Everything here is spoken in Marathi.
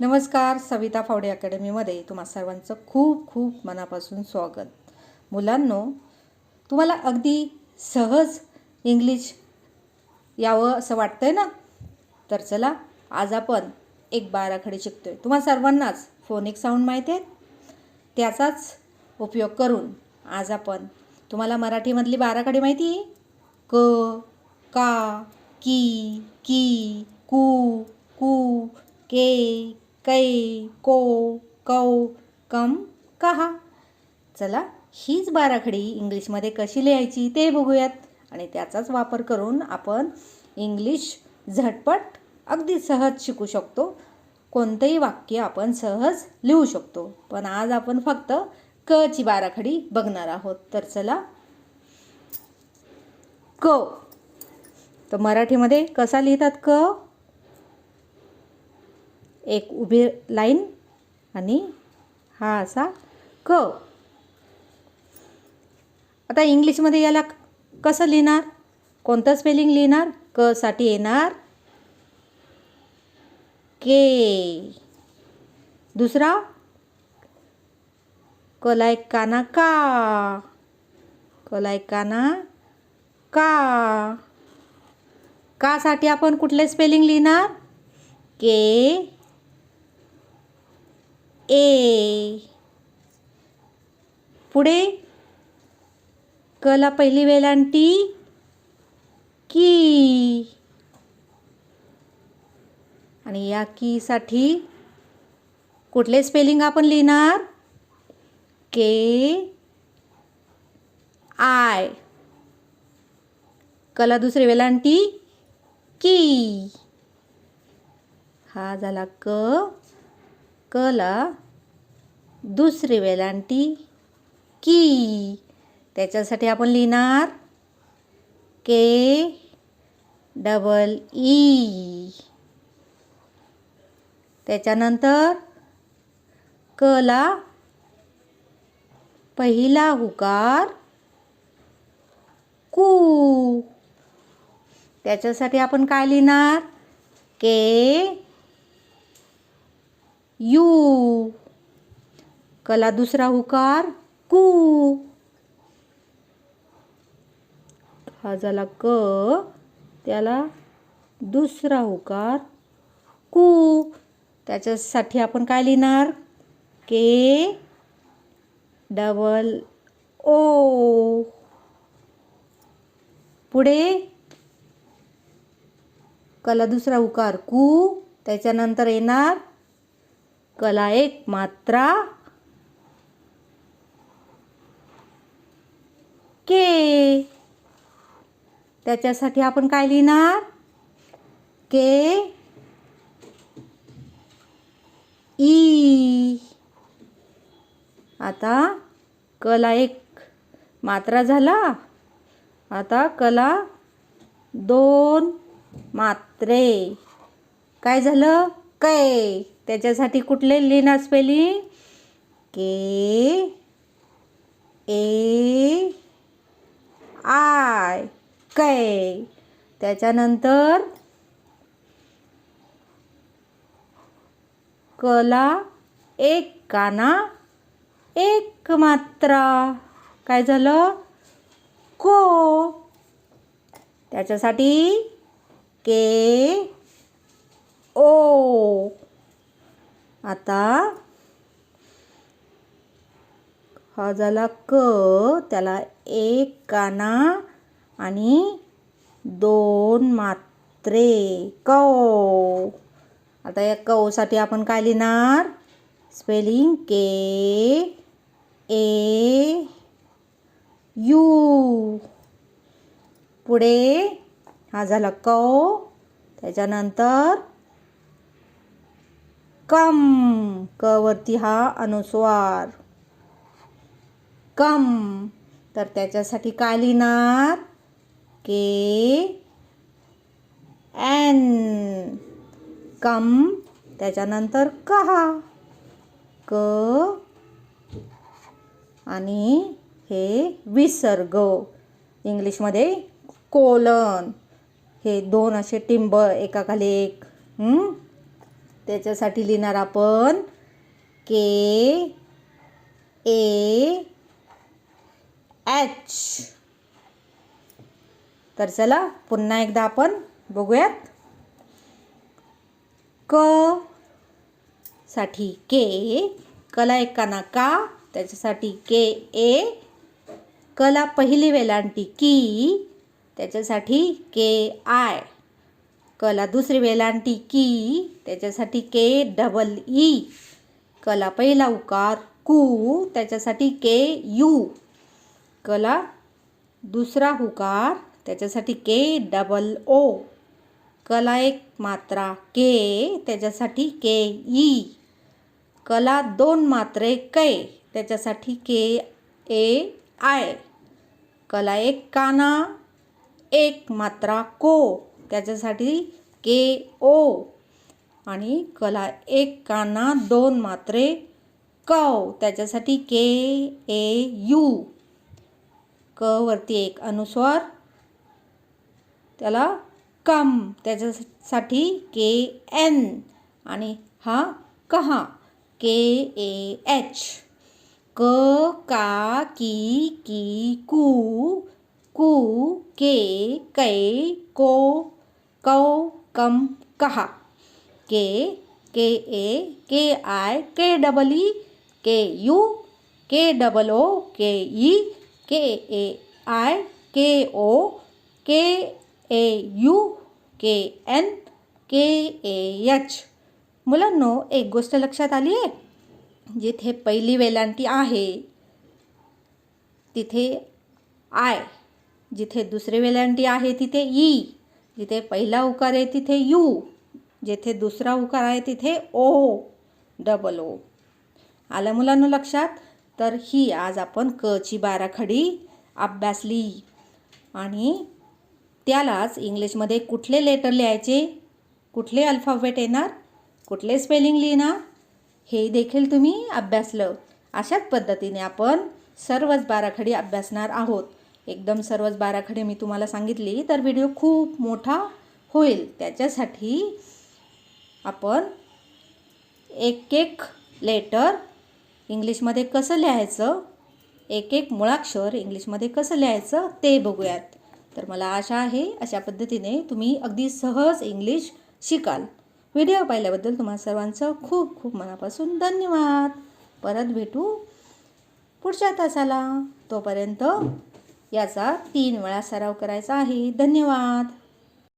नमस्कार सविता फावडे अकॅडमीमध्ये तुम्हा सर्वांचं खूप खूप मनापासून स्वागत. मुलांनो तुम्हाला अगदी सहज इंग्लिश यावं असं वाटतंय ना? तर चला आज आपण एक बाराखडी शिकतोय. तुम्हा सर्वांनाच फोनिक साऊंड माहीत आहेत त्याचाच उपयोग करून आज आपण तुम्हाला मराठीमधली बाराखडी माहिती? क का की की कू कू के कै को कौ कम कहा. चला हीच बाराखडी इंग्लिशमध्ये कशी लिहायची ते बघूयात. आणि त्याचाच वापर करून आपण इंग्लिश झटपट अगदी सहज शिकू शकतो. कोणतंही वाक्य आपण सहज लिहू शकतो. पण आज आपण फक्त क ची बाराखडी बघणार आहोत. तर चला क. तर मराठीमध्ये कसा लिहितात क? एक उभी लाईन आणि हा असा क आता इंग्लिशमध्ये याला कसं लिहिणार? कोणतं स्पेलिंग लिहिणार? क साठी येणार. के दुसरा? कलाय काना का कलाय काना का का साठी आपण कुठले स्पेलिंग लिहिणार? के ए. पुढे? कला पहिली वेलांटी की. आणि या कीसाठी कुठले स्पेलिंग आपण लिहिणार? के. आय. कला दुसरी वेलांटी की. हा झाला क. कला दुसरी वेलांटी की? त्याच्यासाठी आपण लिहिणार के डबल ई त्याच्यानंतर कला पहिला हुकार कू. त्याच्यासाठी आपण काय लिहिणार? K U. कला दुसरा हुकार कू. हा झाला क त्याला दुसरा हुकार कू. त्याच्यासाठी आपण काय लिहिणार? के डबल ओ पुढे कला दुसरा उकार कू. त्याच्यानंतर येणार कला एक मात्रा के. त्याच्यासाठी आपण काय लिहिणार? के. ई. आता कला एक मात्रा झाला. आता कला दोन मात्रे. काय झालं? कै त्याच्यासाठी कुठले लिहिणार स्पेलिंग के ए आय कै त्याच्यानंतर कला एक काना एक मात्रा. काय झालं? को त्याच्यासाठी के ओ आता हा झाला क त्याला एक काना आणि दोन मात्रे. कौ. आता या कौसाठी आपण काय लिहिणार? Spelling K A U. पुढे हा झाला कौ. त्याच्यानंतर कम क वरती हा अनुस्वार. कम तर त्याच्यासाठी काय लिहिणार? के एन. कम त्याच्यानंतर कहा क आणि हे विसर्ग. इंग्लिशमध्ये कोलन. हे दोन असे टिंब एकाखाली एक. त्याच्यासाठी लिहिणार आपण के ए एच तर चला पुन्हा एकदा आपण बघूयात. क साठी के कला एकाना का? त्याच्यासाठी के ए कला पहिली वेलांटी की? त्याच्यासाठी के आय कला दुसरी वेलांटी की त्याच्यासाठी के डबल ई. कला पहिला उकार कू त्याच्यासाठी के यू. कला दुसरा हुकार त्याच्यासाठी के डबल ओ. कला एक मात्रा के त्याच्यासाठी के ई. कला दोन मात्रे कै त्याच्यासाठी के ए आय. कला एक काना एक मात्रा को. त्याच्यासाठी के ओ आणि कला एक काना दोन मात्रे कव. त्याच्यासाठी के ए यू. क वरती एक अनुस्वार. त्याला कम. त्याच्यासाठी के एन. आणि हा कहा. K A H. क का की की कू कू के कै को कौ, कम, कहा। K K A K I K double E K U K double O K E K A I K O K A U K N K A H मुलांनो, एक गोष्ट लक्षात आली आहे? जिथे पहिली वेलांटी आहे, तिथे आय जिथे दुसरी वेलांटी आहे, तिथे ई जिथे पहिला उकार आहे तिथे यू जिथे दुसरा उकार आहे तिथे ओ डबल ओ आलं मुलांना लक्षात? तर ही आज आपण क ची बाराखडी अभ्यासली. आणि त्यालाच इंग्लिशमध्ये कुठले लेटर लिहायचे? कुठले अल्फाबेट येणार? कुठले स्पेलिंग लिहिणार? हे देखील तुम्ही अभ्यासलं. अशाच पद्धतीने आपण सर्वच बाराखडी अभ्यासणार आहोत. एकदम सर्वच बाराखडे मी तुम्हाला सांगितली तर व्हिडिओ खूप मोठा होईल. त्याच्यासाठी आपण एक एक लेटर इंग्लिशमध्ये कसं लिहायचं एक एक मुळाक्षर इंग्लिशमध्ये कसं लिहायचं ते बघूयात. तर मला आशा आहे अशा पद्धतीने तुम्ही अगदी सहज इंग्लिश शिकाल. व्हिडिओ पाहिल्याबद्दल तुम्हा सर्वांचं खूप खूप मनापासून धन्यवाद. परत भेटू पुढच्या तासाला. तोपर्यंत याचा तीन वेळा सराव करायचा आहे. धन्यवाद.